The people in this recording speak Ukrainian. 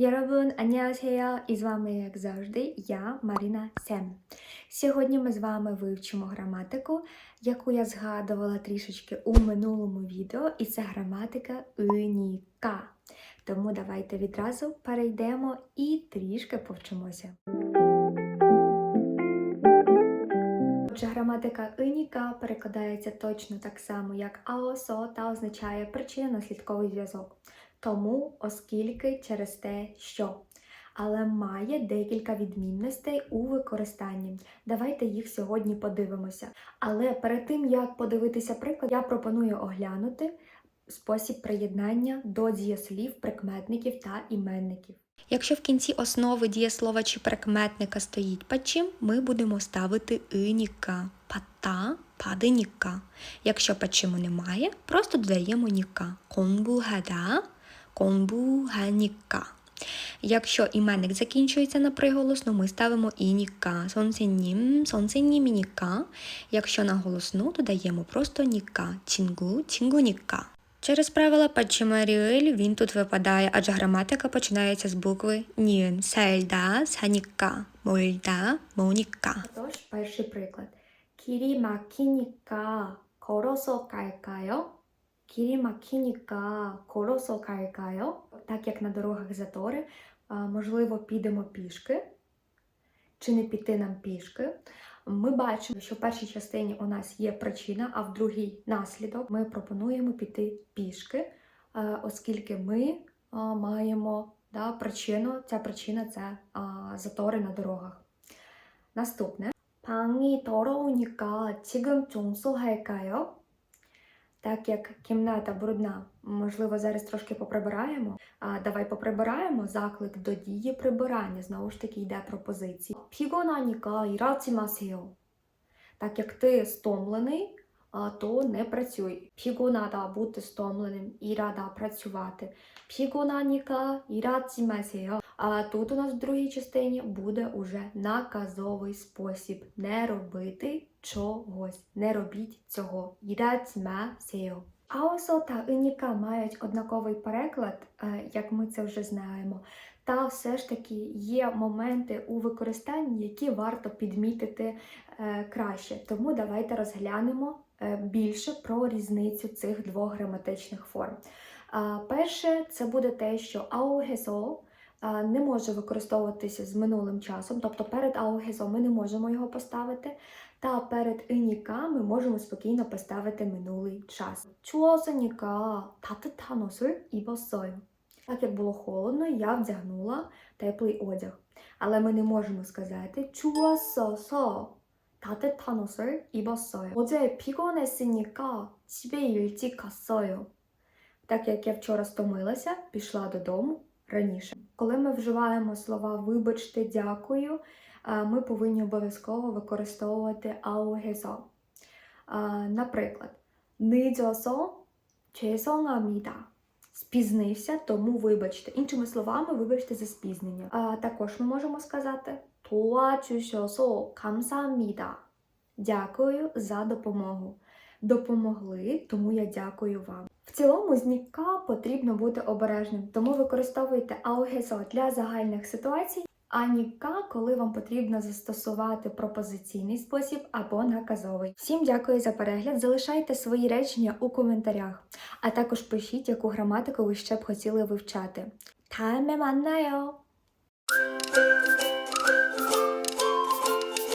여러분, 안녕하세요. І з вами, як завжди, я, Маріна Сем. Сьогодні ми з вами вивчимо граматику, яку я згадувала трішечки у минулому відео, і це граматика уніка. Тому давайте відразу перейдемо і трішки повчимося. Отже, граматика уніка перекладається точно так само, як аосо та означає причинно-наслідковий зв'язок. тому, оскільки через те, що. Але має декілька відмінностей у використанні. Давайте їх сьогодні подивимося. Але перед тим як подивитися приклад, я пропоную оглянути спосіб приєднання до дієслів, прикметників та іменників. Якщо в кінці основи дієслова чи прикметника стоїть пачим, ми будемо ставити «иніка», пата, падиніка. Якщо пачиму немає, просто додаємо ніка. Конгугада 공부하니까. Якщо іменник закінчується на приголосну, ми ставимо ініка. 선생님, 선생님이니까. Якщо на голосну, додаємо просто ніка. 친구, 친구니까. Через правила Пачимаріель він тут випадає, адже граматика починається з букви ніен. Сельда, 사니까, 몰다, 모니까. Тож, перший приклад. 길이 막히니까 걸어서 갈까요? 길이 막히니까 걸어서 갈까요? Так як на дорогах затори, а, можливо, підемо пішки, чи не піти нам пішки. Ми бачимо, що в першій частині у нас є причина, а в другій наслідок ми пропонуємо піти пішки, е, оскільки ми е, маємо да, причину. Ця причина це а, затори на дорогах. Наступне. 방이 더러우니까 지금 청소할까요? Так як кімната брудна, можливо, зараз трошки поприбираємо. А давай поприбираємо заклик до дії прибирання. Знову ж таки, йде пропозиції. Пігонаніка і расімасіо. Так як ти стомлений, а то не працюй. Пігонада бути стомленим, і рада працювати. Пігонаніка і расімасіо. А тут у нас в другій частині буде уже наказовий спосіб не робити чогось. Не робіть цього. 세요. Аосо та Ініка мають однаковий переклад, е, як ми це вже знаємо. Та все ж таки є моменти у використанні, які варто підмітити е, краще. Тому давайте розглянемо е, більше про різницю цих двох граматичних форм. Перше, це буде те, що аогесо не може використовуватися з минулим часом, тобто перед аугесо ми не можемо його поставити. Та перед иніка ми можемо спокійно поставити минулий час. 추워서니까 따뜻한 옷을 입었어요. Так як було холодно, я вдягнула теплий одяг. Але ми не можемо сказати 추웠어서 따뜻한 옷을 입었어요. 어제 피곤했으니까 집에 일찍 갔어요. Так як я вчора стомилася, пішла додому раніше. Коли ми вживаємо слова вибачте, дякую, ми повинні обов'язково використовувати аугезо. Наприклад, нидзосо чесонаміда. Спізнився, тому вибачте. Іншими словами, вибачте за спізнення. А Також ми можемо сказати туачусьосо камсаміда. Дякую за допомогу. Допомогли, тому я дякую вам. В цілому з ніка потрібно бути обережним, тому використовуйте аугезо для загальних ситуацій, а ніка, коли вам потрібно застосувати пропозиційний спосіб або наказовий. Всім дякую за перегляд. Залишайте свої речення у коментарях, а також пишіть, яку граматику ви ще б хотіли вивчати. Та